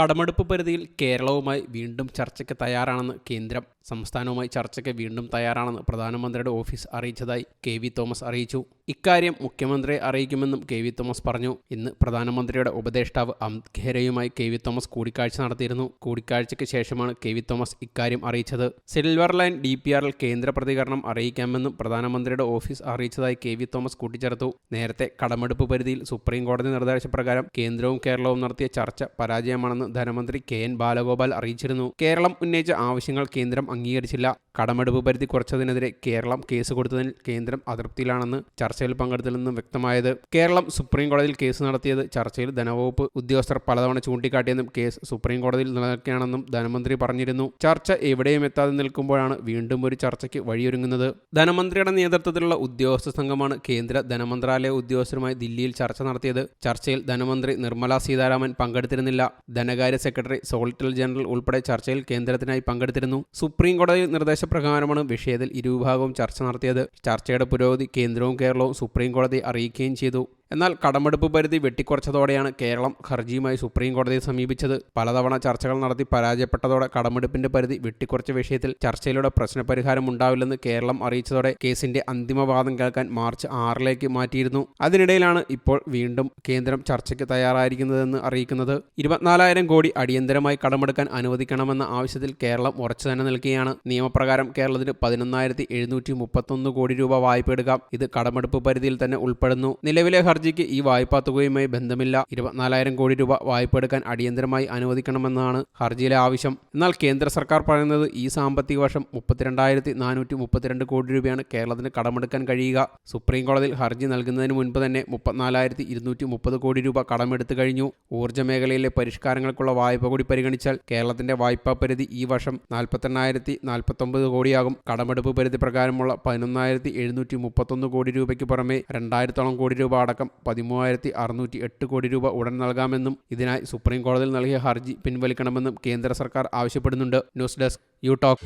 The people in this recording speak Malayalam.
കടമെടുപ്പ് പരിധിയിൽ കേരളവുമായി വീണ്ടും ചർച്ചയ്ക്ക് തയ്യാറാണെന്ന് കേന്ദ്രം സംസ്ഥാനവുമായി ചർച്ചയ്ക്ക് വീണ്ടും തയ്യാറാണെന്ന് പ്രധാനമന്ത്രിയുടെ ഓഫീസ് അറിയിച്ചതായി കെ വി തോമസ് അറിയിച്ചു. ഇക്കാര്യം മുഖ്യമന്ത്രിയെ അറിയിക്കുമെന്നും കെ വി തോമസ് പറഞ്ഞു. ഇന്ന് പ്രധാനമന്ത്രിയുടെ ഉപദേഷ്ടാവ് അമിത് ഖേരയുമായി കെ വി തോമസ് കൂടിക്കാഴ്ച നടത്തിയിരുന്നു. കൂടിക്കാഴ്ചയ്ക്ക് ശേഷമാണ് കെ വി തോമസ് ഇക്കാര്യം അറിയിച്ചത്. സിൽവർ ലൈൻ ഡി പി ആറിൽ കേന്ദ്ര പ്രതികരണം അറിയിക്കാമെന്നും പ്രധാനമന്ത്രിയുടെ ഓഫീസ് അറിയിച്ചതായി കെ വി തോമസ് കൂട്ടിച്ചേർത്തു. നേരത്തെ കടമെടുപ്പ് പരിധിയിൽ സുപ്രീം കോടതി നിർദ്ദേശപ്രകാരം കേന്ദ്രവും കേരളവും നടത്തിയ ചർച്ച പരാജയമാണെന്ന് ധനമന്ത്രി കെ എൻ ബാലഗോപാൽ അറിയിച്ചിരുന്നു. കേരളം ഉന്നയിച്ച ആവശ്യങ്ങൾ കേന്ദ്രം അംഗീകരിച്ചില്ല. കടമെടുപ്പ് പരിധി കുറച്ചതിനെതിരെ കേരളം കേസ് കൊടുത്തതിൽ കേന്ദ്രം അതൃപ്തിയിലാണെന്ന് ചർച്ചയിൽ പങ്കെടുത്തിൽ നിന്നും വ്യക്തമായത്. കേരളം സുപ്രീം കോടതിയിൽ കേസ് നടത്തിയത് ചർച്ചയിൽ ധനവകുപ്പ് ഉദ്യോഗസ്ഥർ പലതവണ ചൂണ്ടിക്കാട്ടിയെന്നും കേസ് സുപ്രീം കോടതിയിൽ നിലനിൽക്കുകയാണെന്നും ധനമന്ത്രി പറഞ്ഞിരുന്നു. ചർച്ച എവിടെയും എത്താതെ നിൽക്കുമ്പോഴാണ് വീണ്ടും ഒരു ചർച്ചയ്ക്ക് വഴിയൊരുങ്ങുന്നത്. ധനമന്ത്രിയുടെ നേതൃത്വത്തിലുള്ള ഉദ്യോഗസ്ഥ സംഘമാണ് കേന്ദ്ര ധനമന്ത്രാലയ ഉദ്യോഗസ്ഥരുമായി ദില്ലിയിൽ ചർച്ച നടത്തിയത്. ചർച്ചയിൽ ധനമന്ത്രി നിർമ്മല സീതാരാമൻ പങ്കെടുത്തിരുന്നില്ല. ധനകാര്യ സെക്രട്ടറി സോളിറ്റർ ജനറൽ ഉൾപ്പെടെ ചർച്ചയിൽ കേന്ദ്രത്തിനായി പങ്കെടുത്തിരുന്നു. സുപ്രീം കോടതി നിർദ്ദേശപ്രകാരമാണ് വിഷയത്തിൽ ഇരുവിഭാഗവും ചർച്ച നടത്തിയത്. ചർച്ചയുടെ പുരോഗതി കേന്ദ്രവും കേരളവും സുപ്രീം കോടതി അറിയിക്കുകയും ചെയ്തു. എന്നാൽ കടമെടുപ്പ് പരിധി വെട്ടിക്കുറച്ചതോടെയാണ് കേരളം ഹർജിയുമായി സുപ്രീം കോടതിയെ സമീപിച്ചത്. പലതവണ ചർച്ചകൾ നടത്തി പരാജയപ്പെട്ടതോടെ കടമെടുപ്പിന്റെ പരിധി വെട്ടിക്കുറച്ച വിഷയത്തിൽ ചർച്ചയിലൂടെ പ്രശ്നപരിഹാരം ഉണ്ടാവില്ലെന്ന് കേരളം അറിയിച്ചതോടെ കേസിന്റെ അന്തിമവാദം കേൾക്കാൻ മാർച്ച് ആറിലേക്ക് മാറ്റിയിരുന്നു. അതിനിടയിലാണ് ഇപ്പോൾ വീണ്ടും കേന്ദ്രം ചർച്ചയ്ക്ക് തയ്യാറായിരിക്കുന്നതെന്ന് അറിയിക്കുന്നത്. ഇരുപത്തിനാലായിരം കോടി അടിയന്തരമായി കടമെടുക്കാൻ അനുവദിക്കണമെന്ന ആവശ്യത്തിൽ കേരളം ഉറച്ചു തന്നെ നിൽക്കുകയാണ്. നിയമപ്രകാരം കേരളത്തിന് പതിനൊന്നായിരത്തി എഴുന്നൂറ്റി മുപ്പത്തൊന്ന് കോടി രൂപ വായ്പ എടുക്കാം. ഇത് കടമെടുപ്പ് പരിധിയിൽ തന്നെ ഉൾപ്പെടുന്നു. നിലവിലെ ഹർജിക്ക് ഈ വായ്പാ തുകയുമായി ബന്ധമില്ല. ഇരുപത്തിനാലായിരം കോടി രൂപ വായ്പ എടുക്കാൻ അടിയന്തരമായി അനുവദിക്കണമെന്നാണ് ഹർജിയിലെ ആവശ്യം. എന്നാൽ കേന്ദ്ര സർക്കാർ പറയുന്നത് ഈ സാമ്പത്തിക വർഷം മുപ്പത്തിരണ്ടായിരത്തി നാനൂറ്റി മുപ്പത്തിരണ്ട് കോടി രൂപയാണ് കേരളത്തിന് കടമെടുക്കാൻ കഴിയുക. സുപ്രീം കോടതിയിൽ ഹർജി നൽകുന്നതിന് മുൻപ് തന്നെ മുപ്പത്തിനാലായിരത്തി ഇരുന്നൂറ്റി മുപ്പത് കോടി രൂപ കടമെടുത്തു കഴിഞ്ഞു. ഊർജ മേഖലയിലെ പരിഷ്കാരങ്ങൾക്കുള്ള വായ്പ കൂടി പരിഗണിച്ചാൽ കേരളത്തിന്റെ വായ്പാ പരിധി ഈ വർഷം നാൽപ്പത്തെണ്ണായിരത്തി നാൽപ്പത്തൊമ്പത് കോടിയാകും. കടമെടുപ്പ് പരിധി പ്രകാരമുള്ള പതിനൊന്നായിരത്തി എഴുന്നൂറ്റി മുപ്പത്തൊന്ന് കോടി രൂപയ്ക്ക് പുറമെ രണ്ടായിരത്തോളം കോടി രൂപ അടക്കം പതിമൂവായിരത്തി അറുന്നൂറ്റി എട്ട് കോടി രൂപ ഉടൻ നൽകാമെന്നും ഇതിനായി സുപ്രീം കോടതിയിൽ നൽകിയ ഹർജി പിൻവലിക്കണമെന്നും കേന്ദ്ര സർക്കാർ ആവശ്യപ്പെടുന്നുണ്ട്. News desk you talk.